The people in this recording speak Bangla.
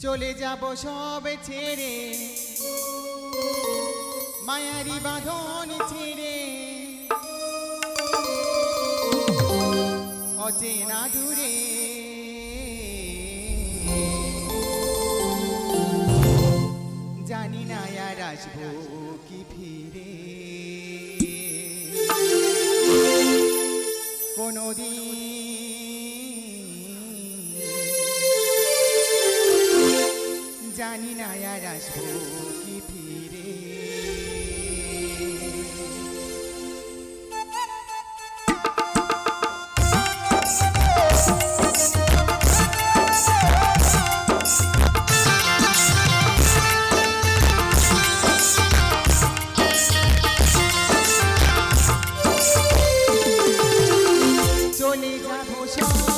চলে যাব সব ছেড়ে। মায়ারি বাঁধন ছেড়ে। অচেনা দূরে। জানি না আর আসব কি ফিরে। কোনোদিন আসব কি ফিরে চলে যাব সব